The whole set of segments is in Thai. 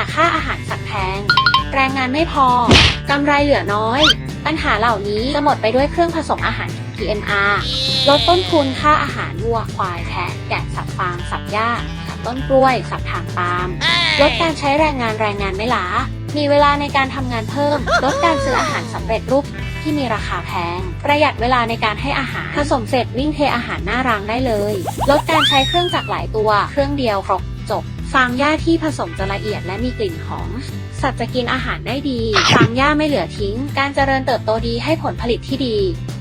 าค่าอาหารสัตว์แพง แรงงานไม่พอกำไรเหลือน้อย ปัญหาเหล่านี้จะหมดไปด้วยเครื่องผสมอาหาร PMR ลดต้นทุนค่าอาหารวัวควายแพะแกะสับฟางสับหญ้าสับต้นกล้วย สับถางปาล์มลดการใช้แรงงานแรงงานไม่ล้ามีเวลาในการทำงานเพิ่ม ลดการซื้ออาหารสำเร็จรูปที่มีราคาแพง ประหยัดเวลาในการให้อาหาร ผสมเสร็จวิ่งเทอาหารหน้ารางได้เลย ลดการใช้เครื่องจักรหลายตัว เครื่องเดียวครบจบ ฟางหญ้าที่ผสมจะละเอียดและมีกลิ่นหอม สัตว์จะกินอาหารได้ดี ฟางหญ้าไม่เหลือทิ้ง การเจริญเติบโตดีให้ผลผลิตที่ดี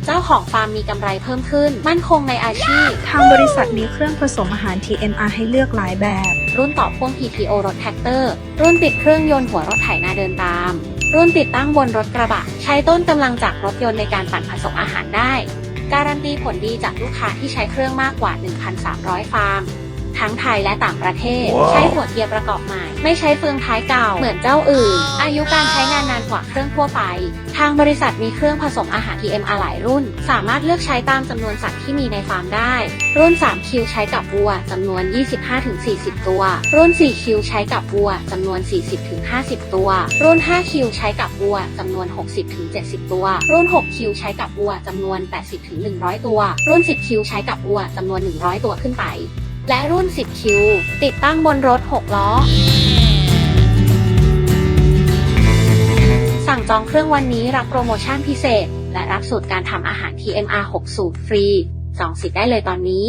เจ้าของฟาร์มมีกำไรเพิ่มขึ้น มั่นคงในอาชีพ ทางบริษัทมีเครื่องผสมอาหาร TMR ให้เลือกหลายแบบ รุ่นต่อพ่วง PTO รถแท็กเตอร์ รุ่นติดเครื่องยนต์หัวรถไถนาเดินตาม รุ่นติดตั้งบนรถกระบะ ใช้ต้นกำลังจากรถยนต์ในการปั่นผสมอาหารได้ การันตีผลดีจากลูกค้าที่ใช้เครื่องมากกว่า 1,300 ฟาร์ม ทั้งไทยและต่างประเทศว้าวใช้หัวเกียร์ประกอบใหม่ ไม่ใช้เฟืองท้ายเก่าเหมือนเจ้าอื่น อายุการใช้งานนานกว่าเครื่องทั่วไป ทางบริษัทมีเครื่องผสมอาหาร TMR หลายรุ่น สามารถเลือกใช้ตามจำนวนสัตว์ที่มีในฟาร์มได้ รุ่น 3 คิวใช้กับวัวจำนวน 25-40 ตัว รุ่น 4 คิวใช้กับวัวจำนวน 40-50 ตัว รุ่น 5 คิวใช้กับวัวจำนวน 60-70 ตัว รุ่น 6 คิวใช้กับวัวจำนวน 80-100 ตัว รุ่น 10 คิวใช้กับวัวจำนวน 100 ตัวขึ้นไป และรุ่น 10 คิว ติดตั้งบนรถ 6 ล้อ สั่งจองเครื่องวันนี้รับโปรโมชั่นพิเศษ และรับสูตรการทำอาหาร TMR 6 สูตรฟรี จองสิทธิ์ได้เลยตอนนี้